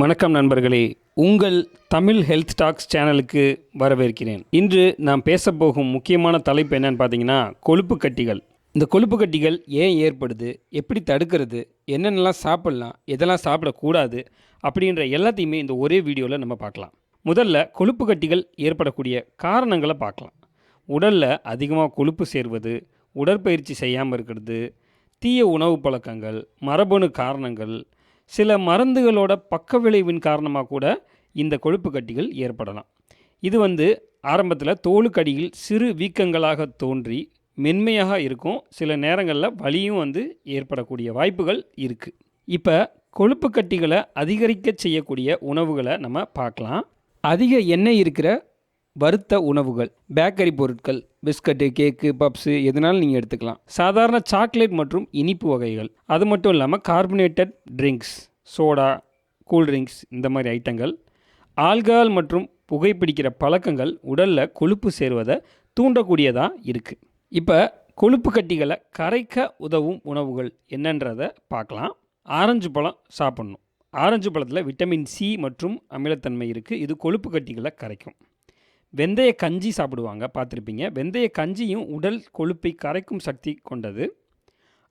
வணக்கம் நண்பர்களே. உங்கள் தமிழ் ஹெல்த் டாக்ஸ் சேனலுக்கு வரவேற்கிறேன். இன்று நாம் பேச போகும் முக்கியமான தலைப்பு என்னன்னு பார்த்தீங்கன்னா கொழுப்பு கட்டிகள். இந்த கொழுப்பு கட்டிகள் ஏன் ஏற்படுது? எப்படி தடுக்கிறது? என்னென்னலாம் சாப்பிட்லாம்? எதெல்லாம் சாப்பிடக்கூடாது? அப்படின்ற எல்லாத்தையுமே இந்த ஒரே வீடியோவில் நம்ம பார்க்கலாம். முதல்ல கொழுப்பு கட்டிகள் ஏற்படக்கூடிய காரணங்களை பார்க்கலாம். உடலில் அதிகமாக கொழுப்பு சேர்வது உடற்பயிற்சி செய்யாமல் இருக்கிறது தீய உணவு பழக்கங்கள் மரபணு காரணங்கள் சில மருந்துகளோட பக்க விளைவின் காரணமாக கூட இந்த கொழுப்பு கட்டிகள் ஏற்படலாம். இது வந்து ஆரம்பத்தில் தோலுக்கடியில் சிறு வீக்கங்களாக தோன்றி மென்மையாக இருக்கும். சில நேரங்களில் வலியும் வந்து ஏற்படக்கூடிய வாய்ப்புகள் இருக்குது இப்போ கொழுப்பு கட்டிகளை அதிகரிக்க செய்யக்கூடிய உணவுகளை நம்ம பார்க்கலாம். அதிக எண்ணெய் இருக்கிற வறுத்த உணவுகள் பேக்கரி பொருட்கள் பிஸ்கட்டு கேக்கு பப்ஸு எதுனாலும் நீங்கள் எடுத்துக்கலாம். சாதாரண சாக்லேட் மற்றும் இனிப்பு வகைகள். அது மட்டும் இல்லாமல் கார்பனேட்டட் ட்ரிங்க்ஸ் சோடா கூல்ட்ரிங்க்ஸ் இந்த மாதிரி ஐட்டங்கள். ஆல்கஹால் மற்றும் புகைப்பிடிக்கிற பழக்கங்கள் உடலில் கொழுப்பு சேருவதை தூண்டக்கூடியதாக இருக்குது இப்போ கொழுப்பு கட்டிகளை கரைக்க உதவும் உணவுகள் என்னன்றதை பார்க்கலாம். ஆரஞ்சு பழம் சாப்பிட்ணும். ஆரஞ்சு பழத்தில் விட்டமின் சி மற்றும் அமிலத்தன்மை இருக்குது இது கொழுப்பு கட்டிகளை கரைக்கும். வெந்தய கஞ்சி சாப்பிடுவாங்க பார்த்துருப்பீங்க. வெந்தய கஞ்சியும் உடல் கொழுப்பை கரைக்கும் சக்தி கொண்டது.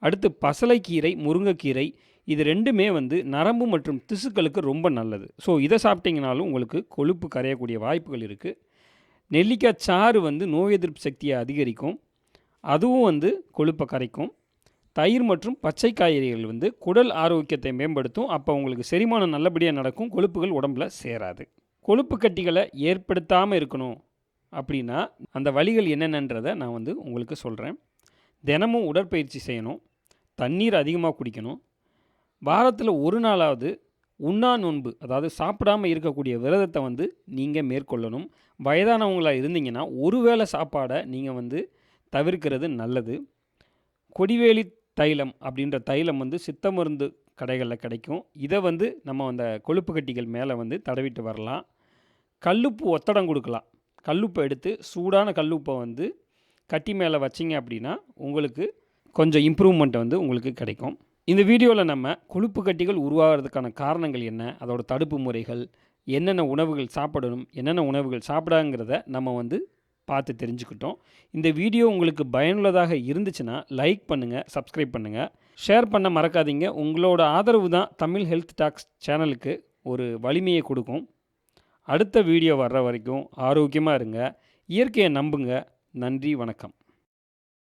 அடுத்து பசலைக்கீரை முருங்கைக்கீரை இது ரெண்டுமே வந்து நரம்பு மற்றும் திசுக்களுக்கு ரொம்ப நல்லது. ஸோ இதை சாப்பிட்டீங்கனாலும் உங்களுக்கு கொழுப்பு கரையக்கூடிய வாய்ப்புகள் இருக்குது நெல்லிக்காய் சாறு வந்து நோய் எதிர்ப்பு சக்தியை அதிகரிக்கும். அதுவும் வந்து கொழுப்பை கரைக்கும். தயிர் மற்றும் பச்சை காய்கறிகள் வந்து குடல் ஆரோக்கியத்தை மேம்படுத்தும். அப்போ உங்களுக்கு செரிமானம் நல்லபடியாக நடக்கும் கொழுப்புகள் உடம்புல சேராது. கொழுப்பு கட்டிகளை ஏற்படுத்தாமல் இருக்கணும். அப்படின்னா அந்த வழிகள் என்னென்னன்றதை நான் வந்து உங்களுக்கு சொல்கிறேன் தினமும் உடற்பயிற்சி செய்யணும். தண்ணீர் அதிகமாக குடிக்கணும். வாரத்தில் ஒரு நாளாவது உண்ணா நோன்பு அதாவது சாப்பிடாம இருக்கக்கூடிய விரதத்தை வந்து நீங்கள் மேற்கொள்ளணும். வயதானவங்களாக இருந்தீங்கன்னா ஒருவேளை சாப்பாடை நீங்கள் வந்து தவிர்க்கிறது நல்லது. கொடிவேலி தைலம் அப்படின்ற தைலம் வந்து சித்த மருந்து கடைகளில் கிடைக்கும். இதை வந்து நம்ம அந்த கொழுப்பு கட்டிகள் மேலே வந்து தடவிட்டு வரலாம். கல்லுப்பு ஒத்தடம் கொடுக்கலாம். கல்லுப்பை எடுத்து சூடான கல்லுப்பை வந்து கட்டி மேலே வச்சிங்க அப்படின்னா உங்களுக்கு கொஞ்சம் இம்ப்ரூவ்மெண்ட் வந்து உங்களுக்கு கிடைக்கும். இந்த வீடியோவில் நம்ம கொழுப்பு கட்டிகள் உருவாகிறதுக்கான காரணங்கள் என்ன? அதோட தடுப்பு முறைகள் என்னென்ன உணவுகள் சாப்பிடணும் என்னென்ன உணவுகள் சாப்பிடாங்கிறத நம்ம வந்து பார்த்து தெரிஞ்சுக்கிட்டோம். இந்த வீடியோ உங்களுக்கு பயனுள்ளதாக இருந்துச்சுன்னா லைக் பண்ணுங்கள் சப்ஸ்கிரைப் பண்ணுங்கள் ஷேர் பண்ண மறக்காதீங்க. உங்களோட ஆதரவு தான் தமிழ் ஹெல்த் டாக்ஸ் சேனலுக்கு ஒரு வலிமையை கொடுக்கும். அடுத்த வீடியோ வர்ற வரைக்கும் ஆரோக்கியமாக இருங்க. இயற்கையை நம்புங்க. நன்றி வணக்கம்.